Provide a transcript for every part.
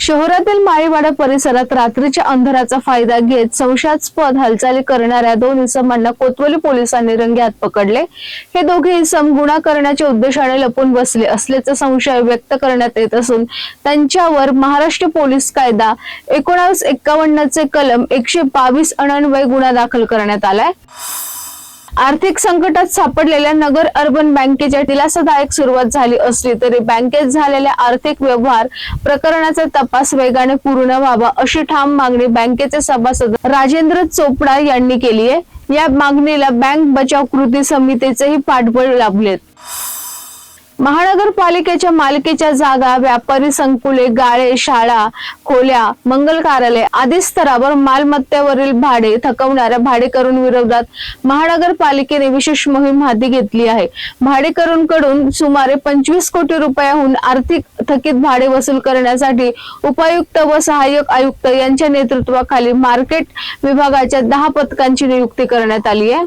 शहरातील माळीवाडा परिसरात रात्रीच्या अंधाराचा फायदा घेत संशयास्पद हालचाली करणाऱ्या दोन इसमांना कोतवली पोलिसांनी रंग्यात पकडले. हे दोघे इसम गुन्हा करण्याच्या उद्देशाने लपून बसले असल्याचा संशय व्यक्त करण्यात येत असून त्यांच्यावर महाराष्ट्र पोलीस कायदा एकोणावीस एक्कावन्नचे कलम एकशे बावीस अनन्वय गुन्हा दाखल करण्यात आलाय. आर्थिक संकटात सापडलेल्या नगर अर्बन बँकेच्या दिलासादायक सुरुवात झाली असली तरी बँकेत झालेल्या आर्थिक व्यवहार प्रकरणाचा तपास वेगाने पूर्ण व्हावा अशी ठाम मागणी बँकेचे सभासद राजेंद्र चोपडा यांनी केली आहे. या मागणीला बँक बचाव कृती समितीचेही पाठबळ लाभलेत. महानगरपालिकेच्या मालकीच्या जागा व्यापारी संकुले गाळे शाळा खोल्या मंगल कार्यालय आदी स्तरावर मालमत्तेवरील भाडे थकवणाऱ्या भाडेकरूंविरोधात महानगरपालिकेने विशेष मोहीम हाती घेतली आहे. भाडेकरूंकडून सुमारे पंचवीस कोटी रुपयाहून आर्थिक थकीत भाडे वसूल करण्यासाठी उपायुक्त व सहाय्यक आयुक्त यांच्या नेतृत्वाखाली मार्केट विभागाच्या दहा पथकांची नियुक्ती करण्यात आली आहे.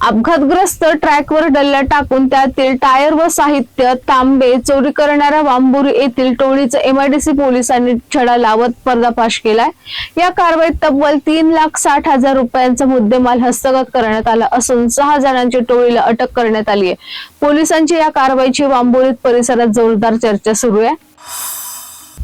अपघातग्रस्त ट्रॅकवर डल्ला टाकून त्यातील टायर व साहित्य तांबे चोरी करणाऱ्या वांबुरी येथील टोळीचा एमआयडीसी पोलिसांनी छडा लावत पर्दाफाश केलाय. या कारवाईत तब्बल तीन लाख साठ हजार रुपयांचा मुद्देमाल हस्तगत करण्यात आला असून सहा जणांची टोळीला अटक करण्यात आली आहे पोलिसांची या कारवाईची वांबुरीत परिसरात जोरदार चर्चा सुरू आहे.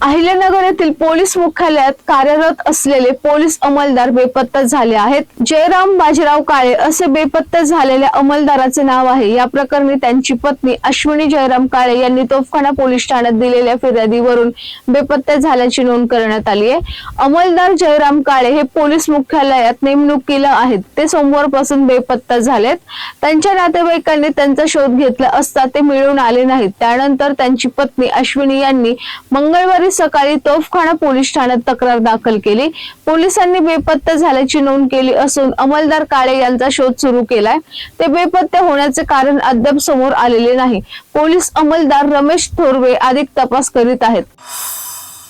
अहिल्यानगर येथील पोलीस मुख्यालयात कार्यरत असलेले पोलीस अंमलदार बेपत्ता झाले आहेत. जयराम बाजीराव काळे असे बेपत्ता झालेल्या अंमलदाराचे नाव आहे. या प्रकरणी त्यांची पत्नी अश्विनी जयराम काळे यांनी तोफखाना पोलीस ठाण्यात दिलेल्या फिर्यादीवरून बेपत्ता झाल्याची नोंद करण्यात आली आहे. अंमलदार जयराम काळे हे पोलीस मुख्यालयात नेमणुकीला आहेत. ते सोमवारपासून बेपत्ता झालेत. त्यांच्या नातेवाईकांनी त्यांचा शोध घेतला असता ते मिळून आले नाहीत. त्यानंतर त्यांची पत्नी अश्विनी यांनी मंगळवारी सकाळी तोफखाना पोलीस ठाण्यात तक्रार दाखल केली. पोलिसांनी बेपत्ता झाल्याची नोंद केली असून अंमलदार काळे यांचा शोध सुरू केलाय. ते बेपत्ता होण्याचे कारण अद्याप समोर आलेले नाही. पोलीस अंमलदार रमेश थोरवे अधिक तपास करीत आहेत.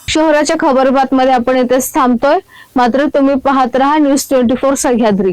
शहराच्या खबरबातमध्ये आपण येथेच थांबतोय. मात्र तुम्ही पाहत राहा न्यूज ट्वेंटी फोर सह्याद्री.